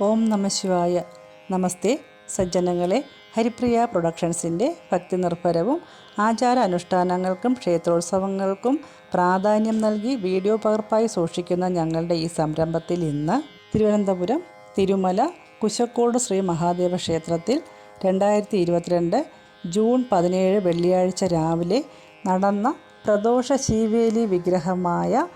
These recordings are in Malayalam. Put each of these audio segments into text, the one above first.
ഓം നമ ശിവായ. നമസ്തേ സജ്ജനങ്ങളെ. ഹരിപ്രിയ പ്രൊഡക്ഷൻസിന്റെ ഭക്തി നിർഭരവും ആചാര അനുഷ്ഠാനങ്ങൾക്കും ക്ഷേത്രോത്സവങ്ങൾക്കും പ്രാധാന്യം നൽകി വീഡിയോ പകർപ്പായി സൂക്ഷിക്കുന്ന ഞങ്ങളുടെ ഈ സംരംഭത്തിൽ ഇന്ന് തിരുവനന്തപുരം തിരുമല കുശക്കോട് ശ്രീ മഹാദേവ ക്ഷേത്രത്തിൽ രണ്ടായിരത്തി ഇരുപത്തിരണ്ട് ജൂൺ പതിനേഴ് വെള്ളിയാഴ്ച രാവിലെ നടന്ന പ്രദോഷ ശീവേലി വിഗ്രഹമായ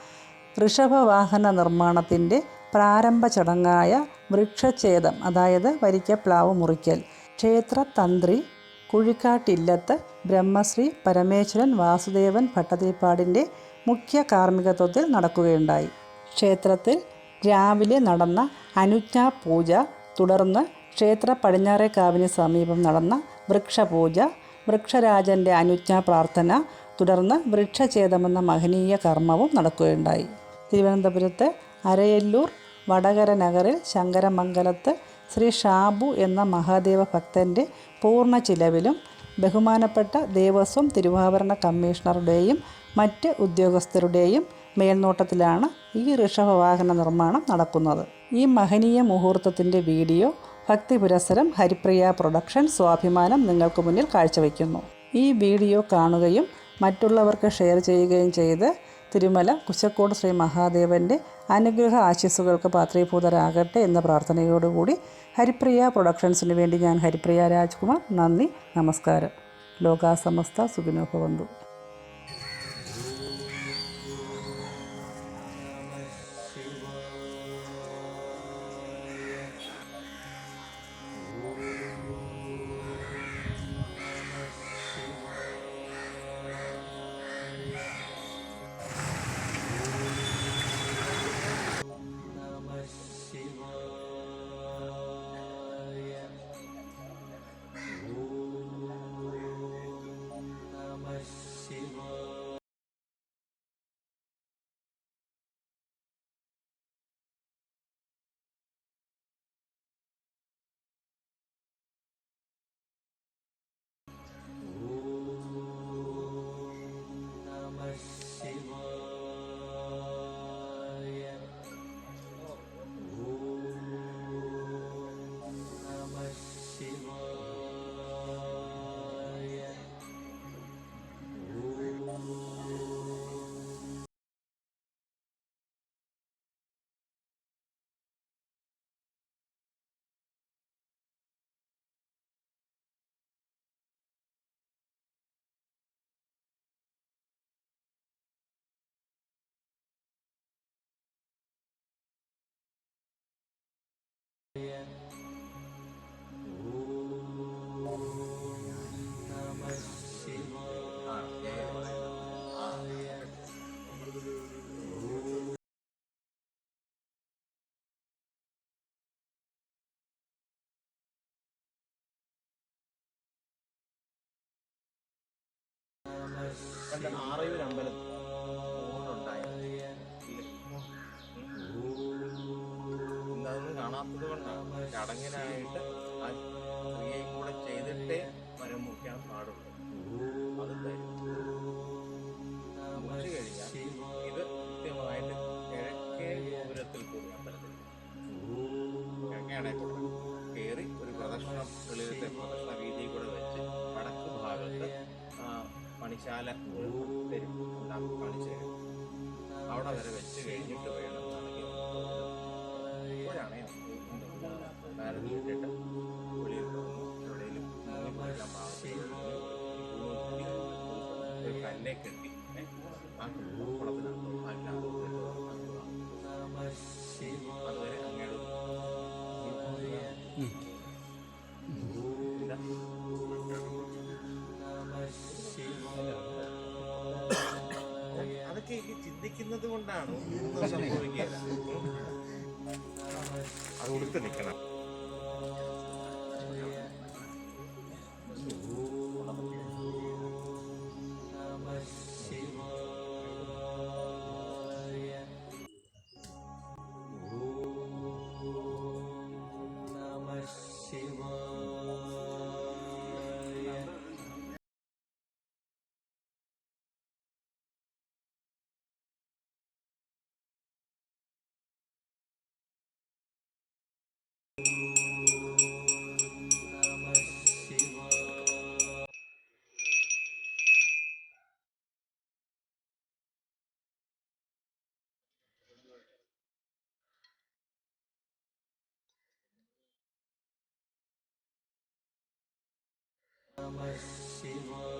ഋഷഭവാഹന നിർമ്മാണത്തിന്റെ പ്രാരംഭ ചടങ്ങായ വൃക്ഷഛേദം അതായത് വരിക്കപ്ലാവ് മുറിക്കൽ ക്ഷേത്ര തന്ത്രി കുഴിക്കാട്ടില്ലത്ത് ബ്രഹ്മശ്രീ പരമേശ്വരൻ വാസുദേവൻ ഭട്ടതിരിപ്പാടിന്റെ മുഖ്യ കാർമ്മികത്വത്തിൽ നടക്കുകയുണ്ടായി. ക്ഷേത്രത്തിൽ രാവിലെ നടന്ന അനുജ്ഞാ പൂജ തുടർന്ന് ക്ഷേത്ര പടിഞ്ഞാറേക്കാവിന് സമീപം നടന്ന വൃക്ഷപൂജ വൃക്ഷരാജന്റെ അനുജ്ഞാ പ്രാർത്ഥന തുടർന്ന് വൃക്ഷഛേദമെന്ന മഹനീയ കർമ്മവും നടക്കുകയുണ്ടായി. തിരുവനന്തപുരത്ത് അരയല്ലൂർ വടകര നഗറിൽ ശങ്കരമംഗലത്ത് ശ്രീ ഷാബു എന്ന മഹാദേവ ഭക്തന്റെ പൂർണ ചിലവിലും ബഹുമാനപ്പെട്ട ദേവസ്വം തിരുവാഭരണ കമ്മീഷണറുടെയും മറ്റ് ഉദ്യോഗസ്ഥരുടെയും മേൽനോട്ടത്തിലാണ് ഈ ഋഷഭവാഹന നിർമ്മാണം നടക്കുന്നത്. ഈ മഹനീയ മുഹൂർത്തത്തിന്റെ വീഡിയോ ഭക്തി പുരസരം ഹരിപ്രിയ പ്രൊഡക്ഷൻ സ്വാഭിമാനം നിങ്ങൾക്ക് മുന്നിൽ കാഴ്ചവെക്കുന്നു ഈ വീഡിയോ കാണുകയും മറ്റുള്ളവർക്ക് ഷെയർ ചെയ്യുകയും ചെയ്ത് തിരുമല കുശക്കോട് ശ്രീ മഹാദേവന്റെ അനുഗ്രഹ ആശിസ്സുകൾക്ക് പാത്രീഭൂതരാകട്ടെ എന്ന പ്രാർത്ഥനയോടുകൂടി ഹരിപ്രിയ പ്രൊഡക്ഷൻസിന് വേണ്ടി ഞാൻ ഹരിപ്രിയ രാജ്കുമാർ. നന്ദി നമസ്കാരം. ലോകാസമസ്ത സുഖിനോഭവന്തു. ആറയൂർ അമ്പലത്തിൽ ഇന്നതൊന്നും കാണാത്തത് കൊണ്ടാണ്. ചടങ്ങിനായിട്ട് ആ സ്ത്രീയെ കൂടെ ചെയ്തിട്ടേ കെട്ടി ആ കുളത്തിനകത്തോ അതുവരെ അങ്ങയുടെ അതൊക്കെ ഈ ചിന്തിക്കുന്നത് കൊണ്ടാണ്? അത് ഉടുത്ത് നിൽക്കണം. Namah Shivaya.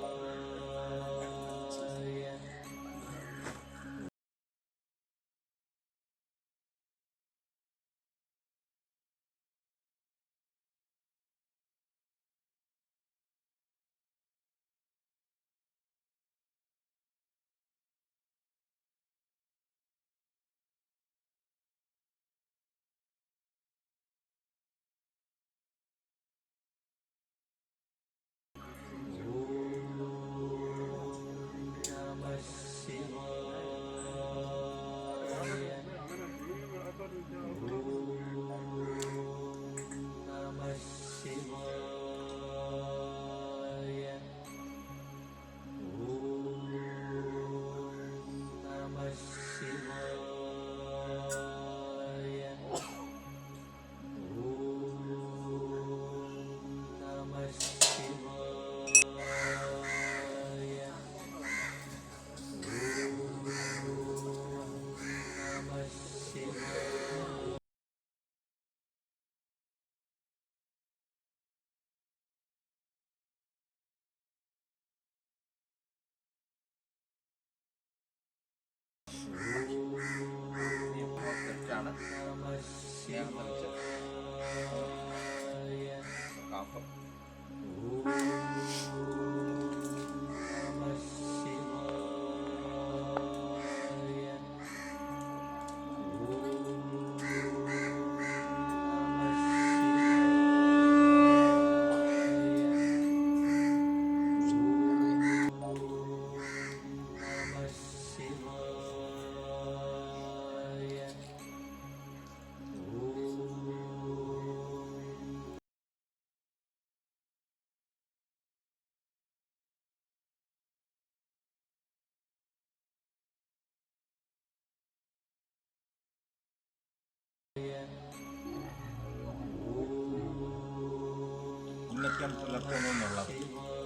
ഉന്നത്യം പുലർത്തുന്നുള്ളത്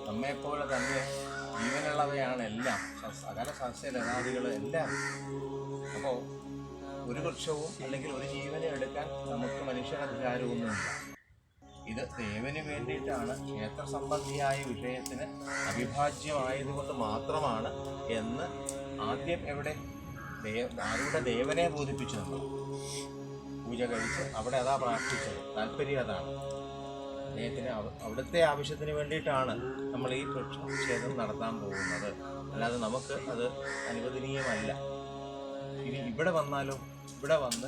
നമ്മെപ്പോലെ തന്നെ ജീവനുള്ളവയാണ് എല്ലാം സകല സസ്യലതാദികൾ എല്ലാം. അപ്പോൾ ഒരു വൃക്ഷവും അല്ലെങ്കിൽ ഒരു ജീവനെ എടുക്കാൻ നമുക്ക് മനുഷ്യനധികാരമൊന്നുമില്ല ഇത് ദേവന് വേണ്ടിയിട്ടാണ് ക്ഷേത്ര സംബന്ധിയായ വിഷയത്തിന് അവിഭാജ്യമായതുകൊണ്ട് മാത്രമാണ് എന്ന് ആദ്യം എവിടെ ദേവ ആരുടെ ദേവനെ ബോധിപ്പിച്ചു നമ്മൾ പൂജ കഴിച്ച് അവിടെ അതാ പ്രാർത്ഥിച്ചത്. താല്പര്യം അതാണ്. അദ്ദേഹത്തിന് അവ- അവിടുത്തെ ആവശ്യത്തിന് വേണ്ടിയിട്ടാണ് നമ്മൾ ഈ പ്രക്ഷേപം നടത്താൻ പോകുന്നത്. അല്ലാതെ നമുക്ക് അത് അനുവദനീയമല്ല. ഇനി ഇവിടെ വന്നാലും ഇവിടെ വന്ന്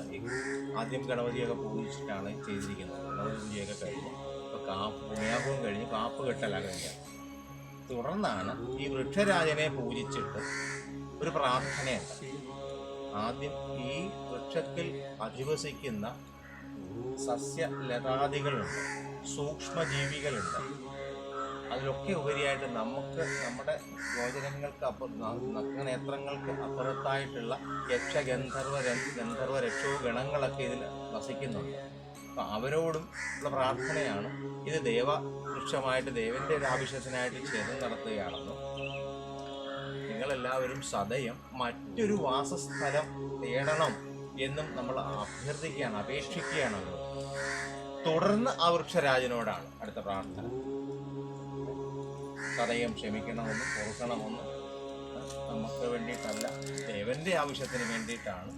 ആദ്യം ഗണപതിയൊക്കെ പൂജിച്ചിട്ടാണ് ചെയ്തിരിക്കുന്നത്. ഗണപതി പൂജയൊക്കെ കഴിഞ്ഞ് ഇപ്പോൾ കാപ്പ് പുണ്യാഭവും കഴിഞ്ഞ് കാപ്പ് കെട്ടല കഴിഞ്ഞ. തുടർന്നാണ് ഈ വൃക്ഷരാജനെ പൂജിച്ചിട്ട് ഒരു പ്രാർത്ഥനയുണ്ട്. ആദ്യം ഈ വൃക്ഷത്തിൽ അധിവസിക്കുന്ന സസ്യലതാദികളുണ്ട് സൂക്ഷ്മജീവികളുണ്ട്. അതിലൊക്കെ ഉപരിയായിട്ട് നമുക്ക് നമ്മുടെ യോജനങ്ങൾക്ക് അപ്പുറം നഗ്നനേത്രങ്ങൾക്ക് അപ്പുറത്തായിട്ടുള്ള യക്ഷഗന്ധർവ ഗന്ധർവ രക്ഷോ ഗണങ്ങളൊക്കെ ഇതിൽ വസിക്കുന്നുണ്ട്. അപ്പം അവരോടും ഉള്ള പ്രാർത്ഥനയാണ് ഇത് ദേവ വൃക്ഷമായിട്ട് ദേവന്റെ ഒരു ആവശ്യത്തിനായിട്ട് ക്ഷേത്രം നടത്തുകയാണെന്നും നിങ്ങളെല്ലാവരും സദയം മറ്റൊരു വാസസ്ഥലം തേടണം എന്നും നമ്മൾ അഭ്യർത്ഥിക്കുകയാണ് അപേക്ഷിക്കുകയാണ് തുടർന്ന് ആ വൃക്ഷരാജനോടാണ് അടുത്ത പ്രാർത്ഥന. സദയം ക്ഷമിക്കണമെന്നും പൊറുക്കണമെന്നും നമുക്ക് വേണ്ടിയിട്ടല്ല ദേവന്റെ ആവശ്യത്തിന് വേണ്ടിയിട്ടാണ്.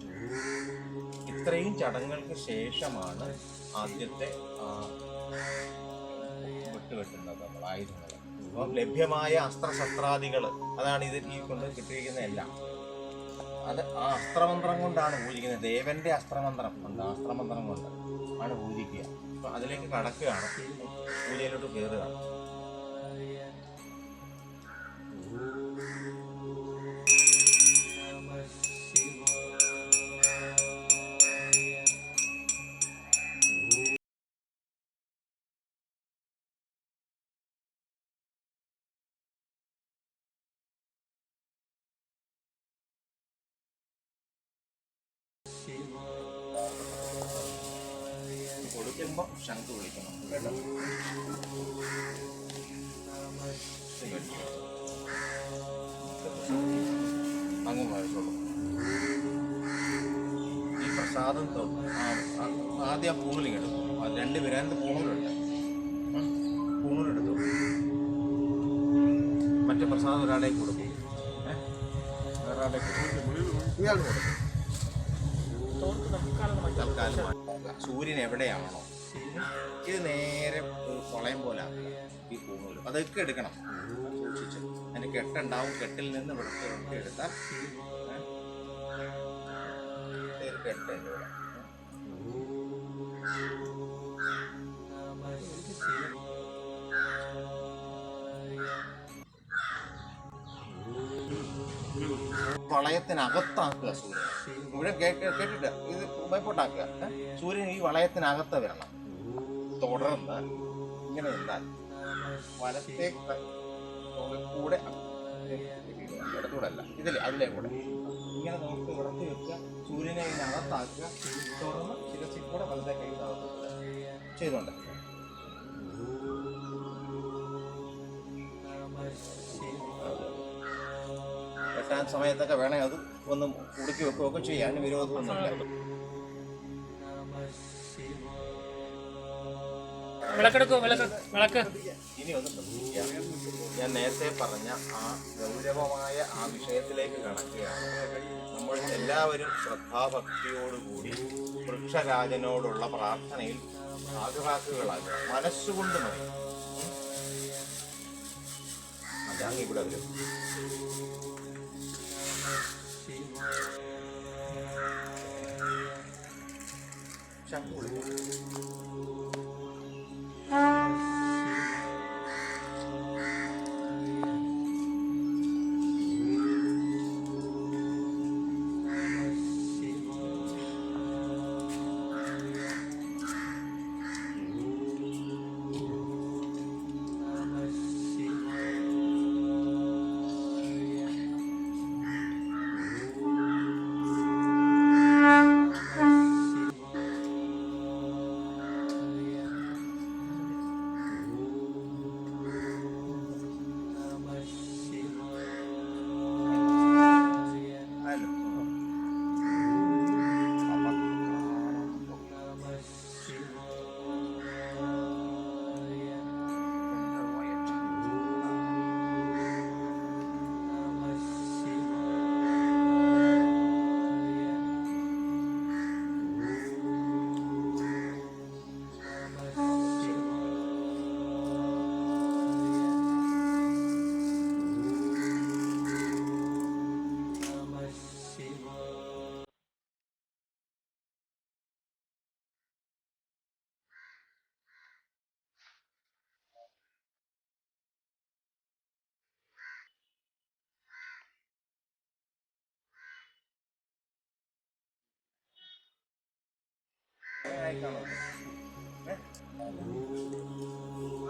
ഇത്രയും ചടങ്ങുകൾക്ക് ശേഷമാണ് ആദ്യത്തെ വിട്ടുകെട്ടുന്നത് നമ്മൾ ആയുധങ്ങൾ അപ്പം ലഭ്യമായ അസ്ത്രശസ്ത്രാദികൾ അതാണ് ഇതിൽ ഈ കൊണ്ട് കിട്ടിയിരിക്കുന്ന എല്ലാം. അത് ആ അസ്ത്രമന്ത്രം കൊണ്ടാണ് പൂജിക്കുന്നത്. ദേവന്റെ അസ്ത്രമന്ത്രം ഉണ്ട്. അസ്ത്രമന്ത്രം കൊണ്ട് ആണ് പൂജിക്കുക. അപ്പം അതിലേക്ക് കടക്കുകയാണ്. പൂജയിലോട്ട് കയറുകയാണ് കൊടുക്കുമ്പോൾ ശംഖ് വിളിക്കണം കേട്ടോ? അങ്ങ് വായിച്ചോളൂ. ഈ പ്രസാദം ആദ്യം ആ പൂണിലിങ്ങെടുക്കും രണ്ട് വിരാന്ത് പൂണൂലുണ്ട്. ഉം. പൂണൂലെടുത്തു മറ്റേ പ്രസാദം ഒരാളെ കൊടുക്കും? വേറെ ആളേക്ക് കൊടുക്കും. ഇയാൾ കൊടുക്കും. തൽക്കാലം. സൂര്യൻ എവിടെയാണോ ഇത് നേരെ കൊളയം പോലെ ഈ പൂണൂൽ. അതൊക്കെ എടുക്കണം. സൂക്ഷിച്ച്. അതിന് കെട്ടുണ്ടാവും. കെട്ടിൽ നിന്ന് വിടത്തി വിടത്തി എടുത്താൽ ഏ? ദേ ഒരു കെട്ട് ഉണ്ട് ഇവിടെ വളയത്തിനകത്താക്കുക സൂര്യൻ. ഇവിടെ കേട്ടിട്ട് ഇത് ബൈപ്പോട്ടാക്കുക? സൂര്യൻ ഈ വളയത്തിനകത്ത് വരണം. തുടർന്ന് ഇങ്ങനെ നിന്നാൽ വലത്തെ കൂടെ ഇടത്തൂടെ അല്ല ഇതിലെ അതിലെ കൂടെ. ഇങ്ങനെ നോക്കി ഉടത്തി വെക്കുക സൂര്യനെ ഇതിനകത്താക്കുക തുടർന്ന് ശിരസിൽ കൂടെ വലത്തെ കൈ ചെയ്തുകൊണ്ട് വെട്ടാൻ സമയത്തൊക്കെ വേണേ അത് ഒന്ന് കുടുക്കി വെക്കുകയൊക്കെ ചെയ്യാൻ വിരോധമൊന്നുമില്ല. വിളക്കെടുക്കോ വിളക്ക് വിളക്ക്. ഇനി ഒന്ന് ശ്രദ്ധിക്കുക. ഞാൻ നേരത്തെ പറഞ്ഞ ആ ഗൗരവമായ ആ വിഷയത്തിലേക്ക് കണക്കുകയാണ് നമ്മൾ എല്ലാവരും ശ്രദ്ധാഭക്തിയോടുകൂടി വൃക്ഷരാജനോടുള്ള പ്രാർത്ഥനയിൽ ഭാഗവാക്കുകളാകുക മനസ്സുകൊണ്ട് മതി. അതാണ് ഇവിടെ വരും. ശംഖു വിളിക്കും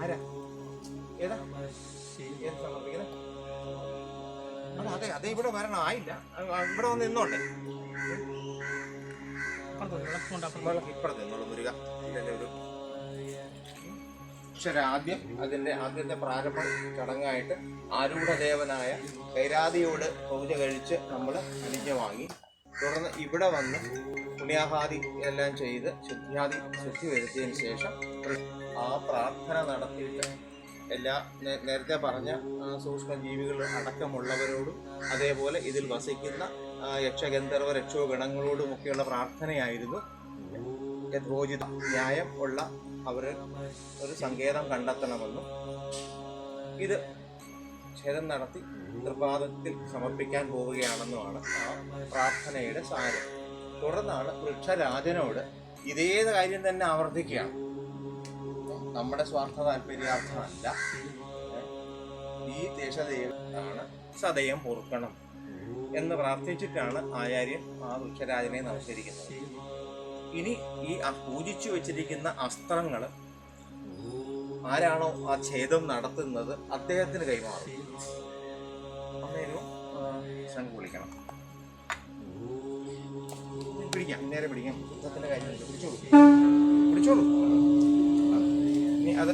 ആരാ? ഏതാ? ഏത് സമർപ്പിക്കുന്നെ? അല്ല, അതെ അതെ ഇവിടെ വരണം. ആയില്ല. ഇവിടെ വന്ന് നിന്നോട്ടെ. അപ്പുറത്ത് വിളക്ക് വെള്ളം ഇപ്പുറത്ത് നിന്നോളൂ മുരുക. ഇതിന്റെ ഒരു അക്ഷരാദ്യം അതിന്റെ ആദ്യത്തെ പ്രാരംഭ ചടങ്ങായിട്ട് ആരൂഢദേവനായ കൈരാതിയോട് പൂജ കഴിച്ച് നമ്മൾ അനുജ്ഞ വാങ്ങി. തുടർന്ന് ഇവിടെ വന്ന് പുണ്യാഹാദി എല്ലാം ചെയ്ത് ശുദ്ധ്യാദി ശുദ്ധി വരുത്തിയതിന് ശേഷം ആ പ്രാർത്ഥന നടത്തിയിട്ട് എല്ലാ നേരത്തെ പറഞ്ഞ സൂക്ഷ്മ ജീവികൾ അടക്കമുള്ളവരോടും അതേപോലെ ഇതിൽ വസിക്കുന്ന യക്ഷഗന്ധർവ രക്ഷോ ഗണങ്ങളോടുമൊക്കെയുള്ള പ്രാർത്ഥനയായിരുന്നു. യഥോചിത ന്യായം ഉള്ള അവർ ഒരു സങ്കേതം കണ്ടെത്തണമെന്നും ഇത് ഛേദം നടത്തി തൃപാദത്തിൽ സമർപ്പിക്കാൻ പോവുകയാണെന്നുമാണ് ആ പ്രാർത്ഥനയുടെ സാരം. തുടർന്നാണ് വൃക്ഷരാജനോട് ഇതേ കാര്യം തന്നെ ആവർത്തിക്കുകയാണ്. നമ്മുടെ സ്വാർത്ഥ താല്പര്യാർത്ഥമല്ല. ഈ ദേശദേവനാണ് സദയം പൊറുക്കണം എന്ന് പ്രാർത്ഥിച്ചിട്ടാണ് ആചാര്യൻ ആ വൃക്ഷരാജനെ നമസ്കരിക്കുന്നത്. ഇനി ഈ പൂജിച്ചു വെച്ചിരിക്കുന്ന അസ്ത്രങ്ങൾ ആരാണോ ആ ഛേദം നടത്തുന്നത് അദ്ദേഹത്തിന് കൈമാറും. അന്നേരവും വിളിക്കണം പിടിക്കാം. നേരെ പിടിക്കാം. യുദ്ധത്തിന്റെ കാര്യമില്ല പിടിച്ചോളൂ. പിടിച്ചോളൂ ഇനി അത്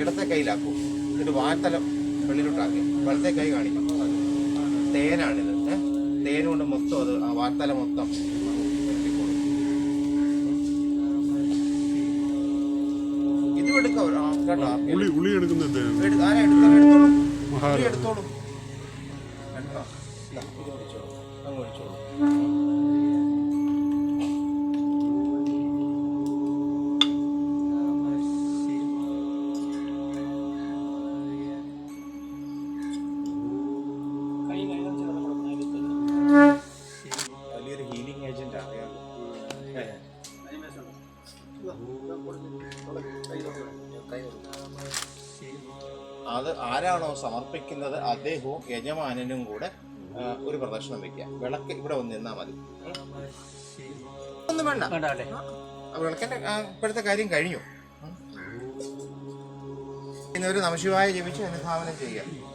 ഇടത്തെ കയ്യിലാക്കൂ എന്നിട്ട് വാത്തലം വെള്ളിലോട്ടാക്കി വലത്തെ കൈ കാണിക്കും. തേനാണിത്. ഏ? തേൻ കൊണ്ട് മൊത്തം അത് ആ വാത്തല മൊത്തം. ഇതും എടുക്കാം. കേട്ടോ. ഉള്ളി ഉള്ളി എടുക്കുന്നത് എടുത്തോളൂ. എടുത്തോളൂ. കണ്ടോ? ദാ, പിടിച്ചോളൂ അങ്ങ് ഒഴിച്ചോളൂ സമർപ്പിക്കുന്നത് യജമാനനും കൂടെ ഒരു പ്രദക്ഷിണം വെക്കുക. വിളക്ക് ഇവിടെ വന്ന് നിന്നാ മതി. ഒന്നും വേണ്ട. വിളക്കിന്റെ ഇപ്പോഴത്തെ കാര്യം കഴിഞ്ഞു. ഇന്നൊരു നമശിവായ ജപിച്ച് അനുധാവനം ചെയ്യുക.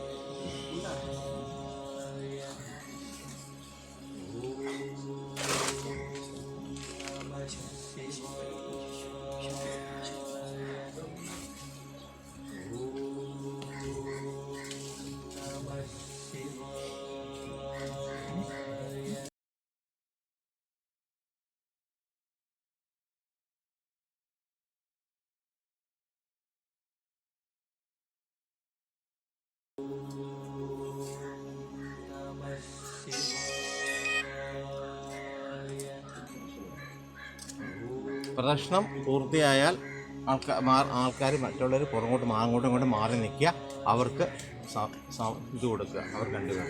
പ്രദക്ഷിണം പൂർത്തിയായാൽ ആൾക്കാർ ആൾക്കാർ മറ്റുള്ളവർ പുറകോട്ട് അങ്ങോട്ടും ഇങ്ങോട്ടും മാറി നിൽക്കുക. അവർക്ക് ഇത് കൊടുക്കുക. അവർ ദാ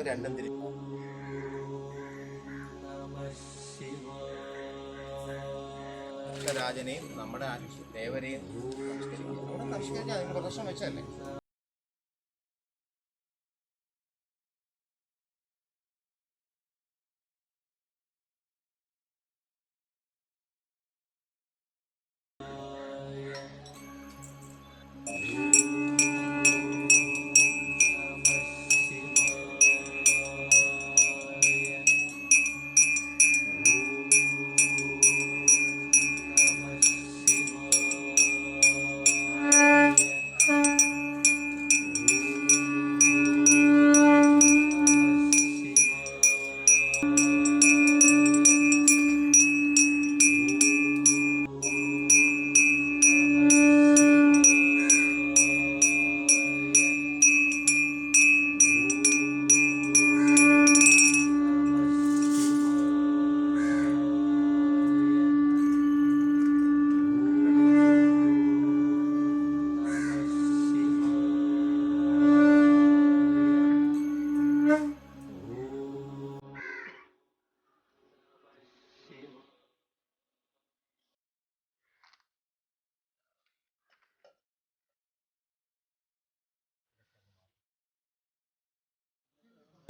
അങ്ങ് രണ്ടും തിരി രാജനെയും നമ്മുടെ ദേവരെയും നമസ്കരിക്കും നമസ്കരിച്ചാൽ അതിന് പ്രദർശനം വെച്ചല്ലേ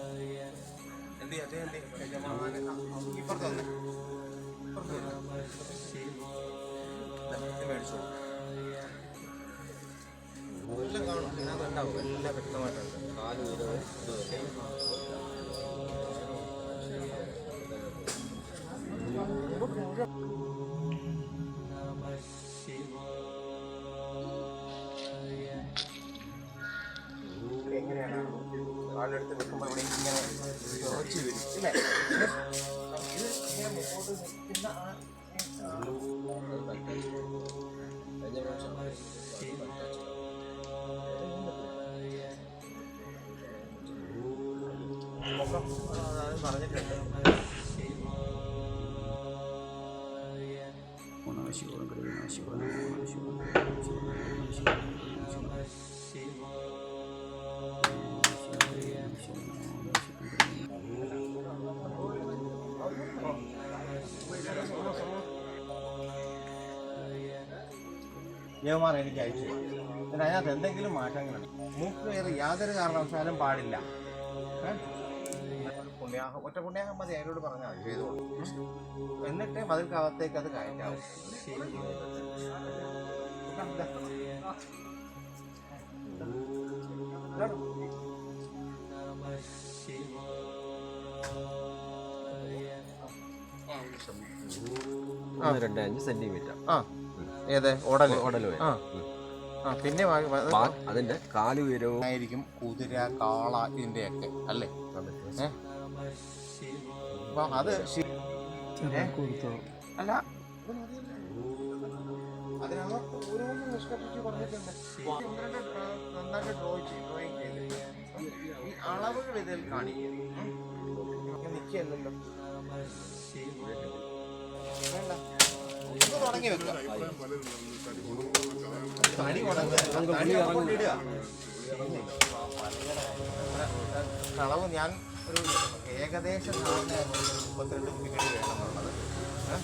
എന്ത് ചെയ്യാ, എന്ത് ഇപ്പുറത്ത് വന്നേ. മേടിച്ചു. എല്ലാം കാണും. ഇതിനകത്ത് ഉണ്ടാവും. എല്ലാം വ്യക്തമായിട്ടുണ്ട്. കാൽ വീതവും ഇത്. എങ്ങനെയാണ് കാലെടുത്ത് വെക്കുമ്പോൾ ഇവിടെ ഇങ്ങനെ ഉറച്ചു വരും ഇല്ലേ? ഇത് ഇങ്ങനെ മുമ്പോട്ട് നിൽക്കുന്ന ആ മുഖം പറഞ്ഞിട്ടുണ്ട് ദേവമാർ എനിക്ക് അയച്ചു. എന്നിട്ട് അതിനകത്ത് എന്തെങ്കിലും മാറ്റങ്ങളുണ്ട്? മൂക്ക് കയറി യാതൊരു കാരണവശാലും പാടില്ല? പുണ്യാഹം ഒറ്റ പുണ്യാഹം മതി അതിനോട് പറഞ്ഞാൽ മതി. ചെയ്തോളൂ എന്നിട്ട് മതിൽക്കകത്തേക്ക് അത് കയറ്റാവും രണ്ട് അഞ്ച് സെന്റിമീറ്റർ ആ. ഏത്? ഉടൽ. വരും. ആ. ആ പിന്നെ അതിന്റെ കാൽ ഉയരവും ആയിരിക്കും കുതിര കാള ഇതിന്റെ ഒക്കെ അല്ലേ? അതെ. അല്ല? അതിനകത്ത് ഓരോന്നും നിഷ്കർഷിച്ച് പറഞ്ഞിട്ടുണ്ട്. നന്നായിട്ട് ഡ്രോ ചെയ്ത് ഡ്രോയിങ് ചെയ്ത്. ഈ അളവുകൾ ഇതിൽ കാണിക്കും. നിൽക്കിയല്ലോ വേണ്ട. വെക്കാം അങ്ങോട്ടിടുക. ഞാൻ ഒരു ഏകദേശം മുപ്പത്തിരണ്ട് മിനിറ്റ് വേണമെന്നുള്ളത് ഏ?